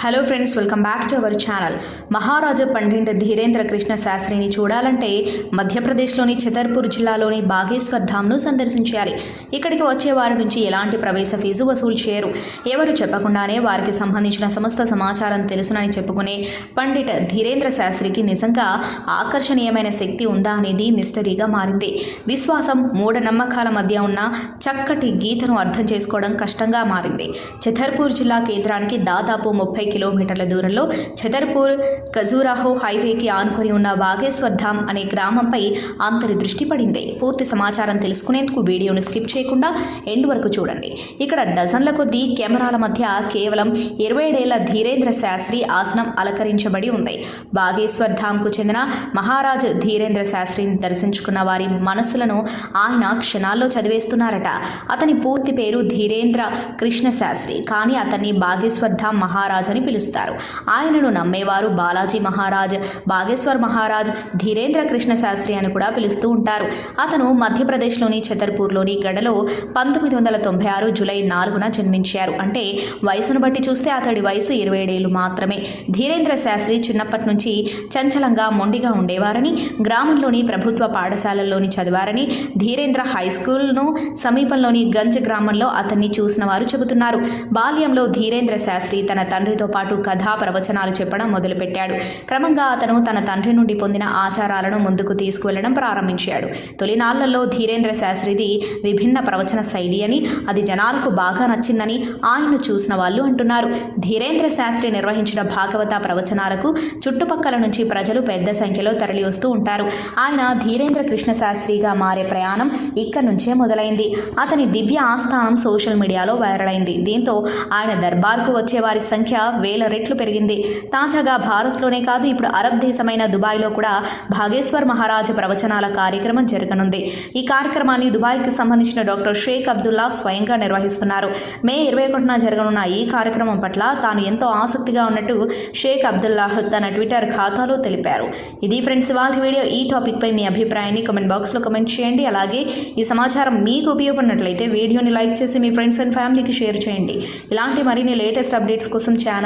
Hello friends welcome back to our channel Maharaja Pandit Dhirendra Krishna శాస్త్రిని చూడాలంటే మధ్యప్రదేశ్లోని ఛతర్పూర్ జిల్లాలోని బాగేశ్వర్ ధామ్ను సందర్శించాలి. ఇక్కడికి వచ్చే వారి నుంచి ఎలాంటి ప్రవేశ ఫీజు వసూలు చేయరు. ఎవరు చెప్పకుండానే వారికి సంబంధించిన సమస్త సమాచారం తెలుసునని చెప్పుకునే పండిట్ ధీరేంద్ర శాస్త్రికి నిజంగా ఆకర్షణీయమైన శక్తి ఉందా అనేది మిస్టరీగా మారింది. విశ్వాసం మూఢనమ్మకాల మధ్య ఉన్న చక్కటి గీతను అర్థం చేసుకోవడం కష్టంగా మారింది. ఛతర్పూర్ జిల్లా కేంద్రానికి దాదాపు ముప్పై కిలోమీటర్ల దూరంలో ఛతర్పూర్ ఖజూరాహో హైవేకి ఆనుకొని ఉన్న బాగేశ్వర్ ధామ్ అనే గ్రామంపై అందరి దృష్టి పడింది. పూర్తి సమాచారం తెలుసుకునేందుకు వీడియోను స్కిప్ చేయకుండా ఎండ్ వరకు చూడండి. ఇక్కడ డజన్ల కొద్దీ కెమెరాల మధ్య కేవలం ఇరవై ఏడేళ్ళ ధీరేంద్ర శాస్త్రి ఆసనం అలంకరించబడి ఉంది. బాగేశ్వర్ ధామ్కు చెందిన మహారాజ్ ధీరేంద్ర శాస్త్రిని దర్శించుకున్న వారి మనస్సులను ఆయన క్షణాల్లో చదివేస్తున్నారట. అతని పూర్తి పేరు ధీరేంద్ర కృష్ణ శాస్త్రి. కానీ అతన్ని బాగేశ్వర్ ధామ్ మహారాజ్ అని పిలుస్తారు. ఆయనను నమ్మేవారు బాలాజీ మహారాజ్ బాగేశ్వర్ మహారాజ్ ధీరేంద్ర కృష్ణ శాస్త్రి అని కూడా పిలుస్తూ ఉంటారు. అతను మధ్యప్రదేశ్లోని ఛతర్పూర్లోని గడలో పంతొమ్మిది వందల తొంభై ఆరు జూలై నాలుగున జన్మించారు. అంటే వయసును బట్టి చూస్తే అతడి వయసు ఇరవై ఏడేళ్ళు మాత్రమే. ధీరేంద్ర శాస్త్రి చిన్నప్పటి నుంచి చంచలంగా మొండిగా ఉండేవారని గ్రామంలోని ప్రభుత్వ పాఠశాలల్లోని చదివారని ధీరేంద్ర హై స్కూల్ను సమీపంలోని గంజ్ గ్రామంలో అతన్ని చూసిన వారు చెబుతున్నారు. బాల్యంలో ధీరేంద్ర శాస్త్రి తన తండ్రితో పాటు కథా ప్రవచనాలు చెప్పడం మొదలుపెట్టాడు. క్రమంగా అతను తన తండ్రి నుండి పొందిన ఆచారాలను ముందుకు తీసుకువెళ్ళడం ప్రారంభించాడు. తొలినాళ్ళలో ధీరేంద్ర శాస్త్రిది విభిన్న ప్రవచన శైలి అని అది జనాలకు బాగా నచ్చిందని ఆయన చూసిన వాళ్ళు అంటున్నారు. ధీరేంద్ర శాస్త్రి నిర్వహించిన భాగవత ప్రవచనాలకు చుట్టుపక్కల నుంచి ప్రజలు పెద్ద సంఖ్యలో తరలి వస్తూ ఉంటారు. ఆయన ధీరేంద్ర కృష్ణ శాస్త్రిగా మారే ప్రయాణం ఇక్కడి నుంచే మొదలైంది. అతని దివ్య ఆస్థానం సోషల్ మీడియాలో వైరల్ అయింది. దీంతో ఆయన దర్బార్కు వచ్చే వారి సంఖ్య వేల రెట్లు పెరిగింది. తాజాగా భారత్లోనే కాదు ఇప్పుడు అరబ్ దేశమైన దుబాయ్లో కూడా భాగేశ్వర్ మహారాజ్ ప్రవచనాల కార్యక్రమం జరగనుంది. ఈ కార్యక్రమాన్ని దుబాయ్కి సంబంధించిన డాక్టర్ షేక్ అబ్దుల్లా స్వయంగా నిర్వహిస్తున్నారు. మే ఇరవై ఒకటిన జరగనున్న ఈ కార్యక్రమం పట్ల తాను ఎంతో ఆసక్తిగా ఉన్నట్టు షేక్ అబ్దుల్లాహ్ తన ట్విట్టర్ ఖాతాలో తెలిపారు. ఇది ఫ్రెండ్స్ ఇవాళ వీడియో ఈ టాపిక్పై మీ అభిప్రాయాన్ని కమెంట్ బాక్స్లో కమెంట్ చేయండి. అలాగే ఈ సమాచారం మీకు ఉపయోగపడినట్లయితే వీడియోని లైక్ చేసి మీ ఫ్రెండ్స్ అండ్ ఫ్యామిలీకి షేర్ చేయండి. ఇలాంటి మరిన్ని లేటెస్ట్ అప్డేట్స్ కోసం ఛానల్